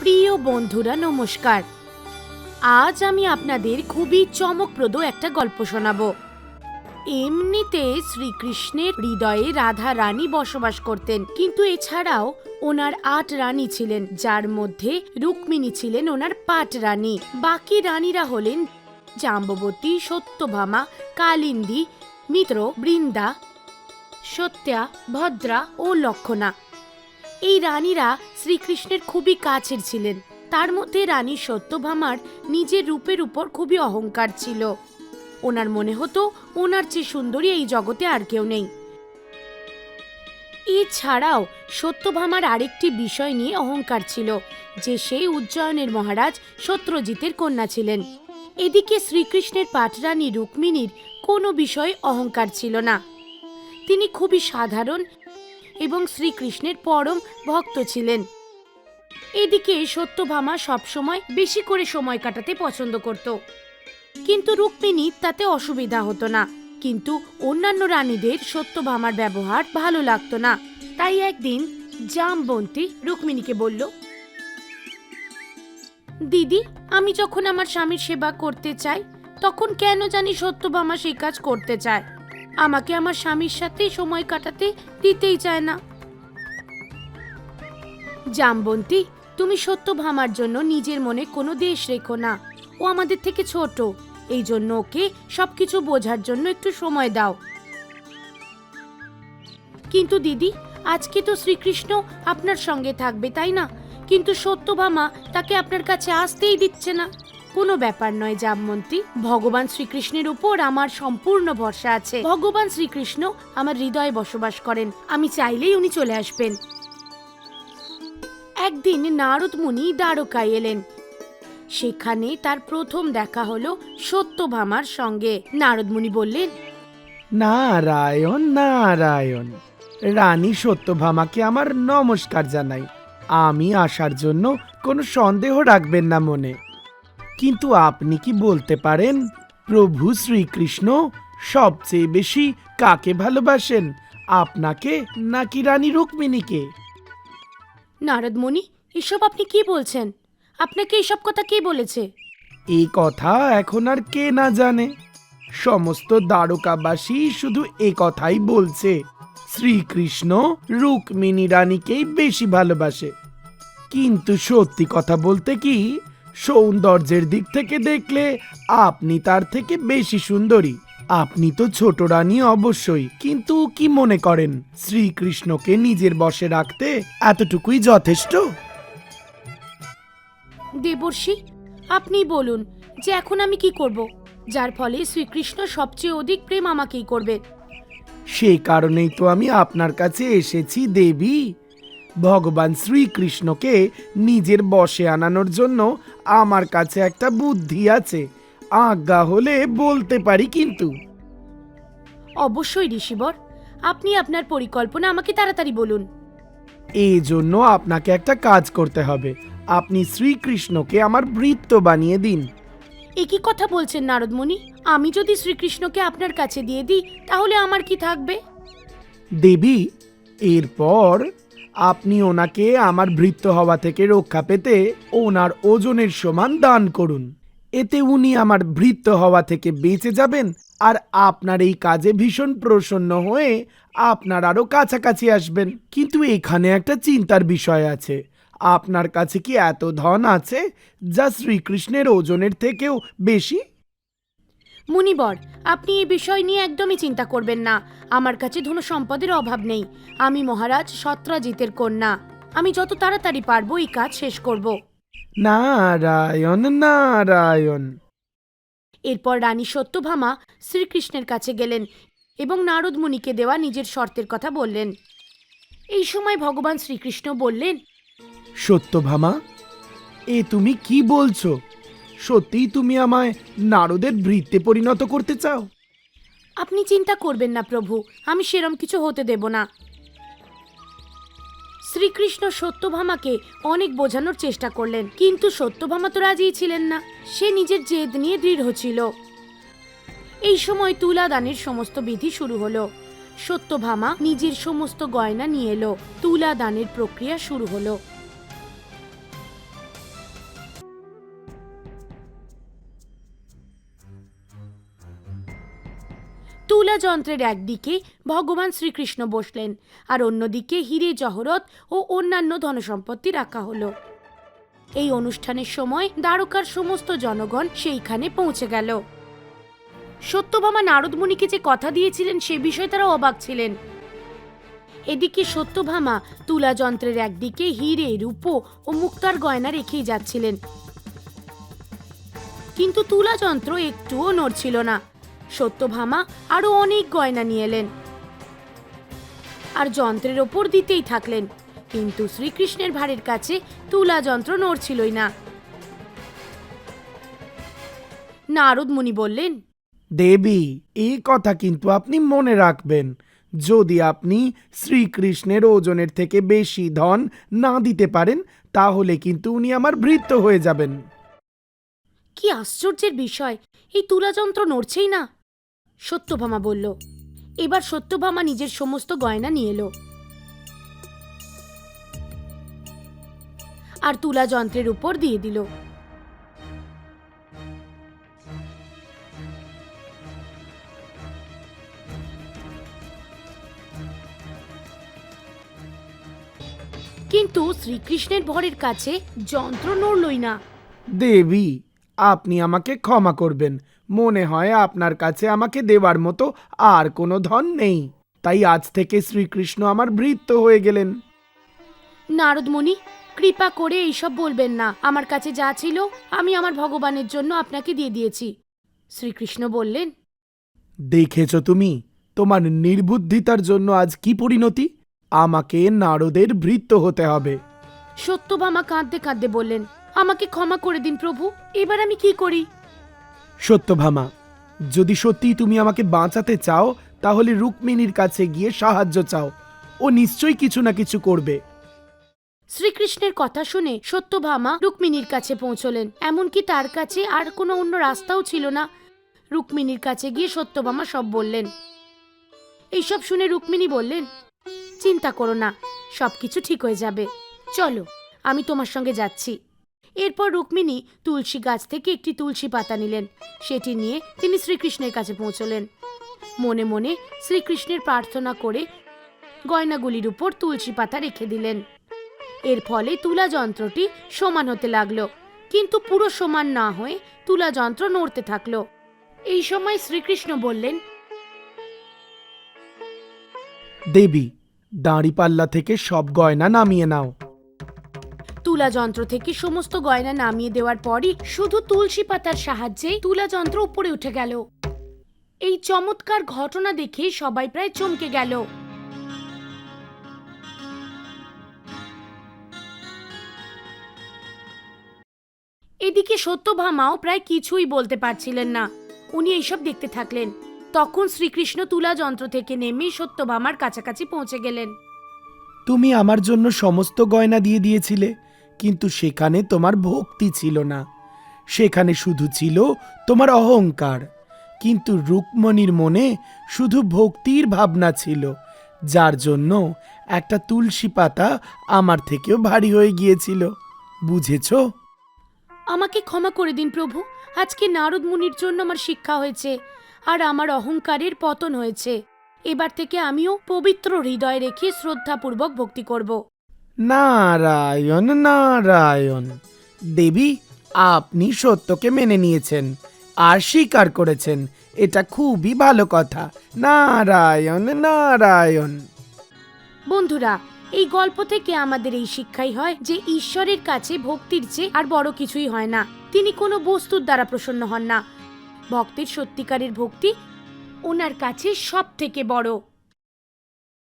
প্রিয় বন্ধুরা, নমস্কার। আজ আমি আপনাদের খুবই চমকপ্রদ একটা গল্প শোনাবো। এমনিতে শ্রীকৃষ্ণের হৃদয়ে রাধা রানী বসবাস করতেন, কিন্তু এছাড়াও ওনার আট রানী ছিলেন, যার মধ্যে রুক্মিণী ছিলেন ওনার পাট রানী। বাকি রানীরা হলেন জাম্ববতী, সত্যভামা, কালিন্দী, মিত্র, বৃন্দা, সত্যা, ভদ্রা ও লক্ষণা। এই রানীরা শ্রীকৃষ্ণের খুবই কাছের ছিলেন। তার মধ্যে রানী সত্যভামার নিজের রূপের উপর খুবই অহংকার ছিল। ওনার মনে হতো, ওনার চেয়ে সুন্দরী এই জগতে আর কেউ নেই। এছাড়াও সত্যভামার আরেকটি বিষয় নিয়ে অহংকার ছিল, যে সেই উজ্জয়নের মহারাজ সত্যজিতের কন্যা ছিলেন। এদিকে শ্রীকৃষ্ণের পাটরানী রুক্মিণীর কোনো বিষয়ে অহংকার ছিল না। তিনি খুবই সাধারণ এবং শ্রীকৃষ্ণের পরম ভক্ত ছিলেন। এদিকে সত্যভামা সবসময় বেশি করে সময় কাটাতে পছন্দ করত। কিন্তু রুক্মিণী তাতে অসুবিধা হতো না। কিন্তু অন্যান্য রানীদের সত্যভামার ব্যবহার ভালো লাগতো না। তাই একদিন জামবন্তী রুক্মিণীকে বলল, দিদি, আমি যখন আমার স্বামীর সেবা করতে চাই, তখন কেন জানি সত্যভামা সেই কাজ করতে চায়? আমাকে আমার স্বামীর সাথে সময় কাটাতে দিতেই চায় না। জামবন্তী তুমি সত্য ভামার জন্য নিজের মনে কোনো দেশ রেখো না। ও আমাদের থেকে ছোট, এই জন্য ওকে সবকিছু বোঝার জন্য একটু সময় দাও। কিন্তু দিদি, আজকে তো শ্রীকৃষ্ণ আপনার সঙ্গে থাকবে, তাই না? কিন্তু সত্যভামা তাকে আপনার কাছে আসতেই দিচ্ছে না। কোনো ব্যাপার নয়, জামমন্ত্রী। ভগবান শ্রীকৃষ্ণের উপর আমার সম্পূর্ণ ভরসা আছে। ভগবান শ্রীকৃষ্ণ আমার হৃদয়ে বসবাস করেন। আমি চাইলেই উনি চলে আসবেন। একদিন নারদ মুনি দ্বারকায় এলেন। সেখানে তার প্রথম দেখা হলো সত্যভামার সঙ্গে। নারদ মুনি বললেন, নারায়ণ নারায়ণ, রানী সত্যভামাকে আমার নমস্কার জানাই। আমি আসার জন্য কোনো সন্দেহ রাখবেন না মনে। কিন্তু আপনি কি বলতে পারেন প্রভু শ্রীকৃষ্ণ সবচেয়ে বেশি কাকে ভালোবাসেন আপনাকে নাকি রানী রুক্মিণীকে? নারদ মুনি এসব আপনি কি বলছেন? আপনাকে এসব কথা কে বলেছে? এই কথা এখন আর কে না জানে। সমস্ত দ্বারকাবাসী শুধু এ কথাই বলছে শ্রীকৃষ্ণ রুক্মিণী রানীকেই বেশি ভালোবাসে। কিন্তু সত্যি কথা বলতে কি সৌন্দর্যের দিক থেকে দেখলে আপনি তার থেকে বেশি সুন্দরী। আপনি তো ছোট রানী অবশ্যই কিন্তু কি মনে করেন? শ্রীকৃষ্ণকে নিজের বশে রাখতে এতটুকুই যথেষ্ট? দেবর্ষি আপনি বলুন যে এখন আমি কি করব? যার ফলে শ্রীকৃষ্ণ সবচেয়ে অধিক প্রেম আমাকেই করবে সেই কারণেই তো আমি আপনার কাছে এসেছি দেবী। ভগবান শ্রীকৃষ্ণকে নিজের বশে আনানোর জন্য আমার কাছে একটা বুদ্ধি আছে। আজ্ঞা হলে বলতে পারি কিন্তু। অবশ্যই ঋষিবর আপনি আপনার পরিকল্পনা আমাকে তাড়াতাড়ি বলুন। এই জন্য আপনাকে একটা কাজ করতে হবে। আপনি শ্রীকৃষ্ণকে আমার বৃত্ত বানিয়ে দিন। একই কথা বলছেন নারদমণি? আমি যদি শ্রীকৃষ্ণকে আপনার কাছে দিয়ে দিই তাহলে আমার কি থাকবে? দেবী এরপর আপনি ওনাকে আমার ভৃত্য হওয়া থেকে রক্ষা পেতে ওনার ওজনের সমান দান করুন। এতে উনি আমার ভৃত্য হওয়া থেকে বেঁচে যাবেন আর আপনার এই কাজে ভীষণ প্রসন্ন হয়ে আপনার আরও কাছাকাছি আসবেন। কিন্তু এখানে একটা চিন্তার বিষয় আছে। আপনার কাছে কি এত ধন আছে যা শ্রীকৃষ্ণের ওজনের থেকেও বেশি? মুনিবর আপনি এই বিষয় নিয়ে একদমই চিন্তা করবেন না। আমার কাছে ধন সম্পদের অভাব নেই। আমি মহারাজ সত্রাজিতের কন্যা। আমি যত তাড়াতাড়ি পারব এই কাজ শেষ করব। নারায়ণ নারায়ণ। এরপর রানী সত্যভামা শ্রীকৃষ্ণের কাছে গেলেন এবং নারদ মুনিকে দেওয়া নিজের শর্তের কথা বললেন। এই সময় ভগবান শ্রীকৃষ্ণ বললেন সত্যভামা এ তুমি কি বলছো? সত্যিই তুমি আমায় নারদের বৃত্তে পরিণত করতে চাও? আপনি চিন্তা করবেন না, প্রভু। আমি সেরম কিছু হতে দেব না। শ্রীকৃষ্ণ সত্যভামাকে অনেক বোঝানোর চেষ্টা করলেন, কিন্তু সত্যভামা তো রাজিই ছিলেন না। সে নিজের জেদ নিয়ে দৃঢ় ছিল। এই সময় তুলা দানের সমস্ত বিধি শুরু হলো। সত্যভামা নিজের সমস্ত গয়না নিয়ে এলো। তুলা দানের প্রক্রিয়া শুরু হলো। তুলা যন্ত্রের একদিকে ভগবান শ্রীকৃষ্ণ বসলেন, আর অন্যদিকে হিরে জহরত ও অন্যান্য ধনসম্পত্তি রাখা হলো। এই অনুষ্ঠানের সময় দ্বারকার সমস্ত জনগণ সেইখানে পৌঁছে গেল। সত্যভামা নারদমুনিকে যে কথা দিয়েছিলেন সে বিষয়ে তারা অবাক ছিলেন। এদিকে সত্যভামা তুলা যন্ত্রের একদিকে হিরে, রূপো ও মুক্তার গয়না রেখেই যাচ্ছিলেন। কিন্তু তুলা যন্ত্র একটুও নড়ছিল না। সত্যভামা আরও অনেক গয়না নিয়ে এলেন। আর যন্ত্রের ওপর দিতেই থাকলেন কিন্তু শ্রীকৃষ্ণের ভারের কাছে তুলা যন্ত্র নড়ছিলই না। নারদ মুনি বললেন দেবী এই কথা কিন্তু আপনি মনে রাখবেন। যদি আপনি শ্রীকৃষ্ণের ওজনের থেকে বেশি ধন না দিতে পারেন তাহলে কিন্তু উনি আমার ভৃত্য হয়ে যাবেন। কি আশ্চর্যের বিষয় এই তুলাযন্ত্র নড়ছেই না। সত্যভামা বলল, এবার সত্যভামা নিজের সমস্ত গয়না নিয়ে এলো। আর তুলা যন্ত্রের উপর দিয়ে দিল। কিন্তু শ্রীকৃষ্ণের ভরের কাছে যন্ত্র নড়লই না। দেবী আপনি আমাকে ক্ষমা করবেন। মনে হয় আপনার কাছে আমাকে দেওয়ার মতো আর কোনো ধন নেই। তাই আজ থেকে শ্রীকৃষ্ণ আমার ভৃত্য হয়ে গেলেন। নারদমণি কৃপা করে এইসব বলবেন না। আমার কাছে যা ছিল আমি আমার ভগবানের জন্য আপনাকে দিয়ে দিয়েছি। শ্রীকৃষ্ণ বললেন দেখেছ তুমি তোমার নির্বুদ্ধিতার জন্য আজ কি পরিণতি? আমাকে নারদের ভৃত্য হতে হবে। সত্যবামা কাঁদতে কাঁদতে বললেন ক্ষমা করে দিন প্রভু। এবার আমি কি করি? সত্যভামা যদি সত্যি তুমি আমাকে বাঁচাতে চাও তাহলে রুক্মিণীর কাছে গিয়ে সাহায্য চাও। ও নিশ্চয়ই কিছু না কিছু করবে। শ্রীকৃষ্ণের কথা শুনে সত্যভামা রুক্মিণীর কাছে পৌঁছলেন। এমনকি তার কাছে আর কোনো অন্য রাস্তাও ছিল না। রুক্মিণীর কাছে গিয়ে সত্যভামা সব বললেন। এইসব শুনে রুক্মিণী বললেন চিন্তা করো না সবকিছু ঠিক হয়ে যাবে। চলো আমি তোমার সঙ্গে যাচ্ছি। এরপর রুক্মিণী তুলসী গাছ থেকে একটি তুলসী পাতা নিলেন। সেটি নিয়ে তিনি শ্রীকৃষ্ণের কাছে পৌঁছলেন। মনে মনে শ্রীকৃষ্ণের প্রার্থনা করে গয়নাগুলির উপর তুলসী পাতা রেখে দিলেন। এর ফলে তুলা যন্ত্রটি সমান হতে লাগল, কিন্তু পুরো সমান না হয়ে তুলা যন্ত্র নড়তে থাকল। এই সময় শ্রীকৃষ্ণ বললেন, দেবী, দাঁড়িপাল্লা থেকে সব গয়না নামিয়ে নাও। তুলা যন্ত্র থেকে সমস্ত গয়না নামিয়ে দেওয়ার পরই শুধু তুলসী পাতার সাহায্যে তুলা যন্ত্র উপরে উঠে গেল। এই চমৎকার ঘটনা দেখে সবাই প্রায় চমকে গেল। এদিকে সত্যভামাও প্রায় কিছুই বলতে পারছিলেন না। উনি এইসব দেখতে থাকলেন। তখন শ্রীকৃষ্ণ তুলা যন্ত্র থেকে নেমে সত্যভামার কাছাকাছি পৌঁছে গেলেন। তুমি আমার জন্য সমস্ত গয়না দিয়ে দিয়েছিলে। কিন্তু সেখানে তোমার ভক্তি ছিল না। সেখানে শুধু ছিল তোমার অহংকার। কিন্তু রুক্মণীর মনে শুধু ভক্তির ভাবনা ছিল, যার জন্য একটা তুলসী পাতা আমার থেকেও ভারী হয়ে গিয়েছিল। বুঝেছ? আমাকে ক্ষমা করে দিন প্রভু। আজকে নারদ মুনির জন্য আমার শিক্ষা হয়েছে আর আমার অহংকারের পতন হয়েছে। এবার থেকে আমিও পবিত্র হৃদয় রেখে শ্রদ্ধাপূর্বক ভক্তি করব। নারায়ণ নারায়ণ। দেবী, আপনি সত্যকে মেনে নিয়েছেন, আর স্বীকার করেছেন। এটা খুবই ভালো কথা। নারায়ণ নারায়ণ। বন্ধুরা, এই গল্প থেকে আমাদের এই শিক্ষাই হয় যে ঈশ্বরের কাছে ভক্তির চেয়ে আর বড় কিছুই হয় না। তিনি কোনো বস্তুর দ্বারা প্রসন্ন হন না। ভক্তের সত্যিকারের ভক্তি ওনার কাছে সব থেকে বড়।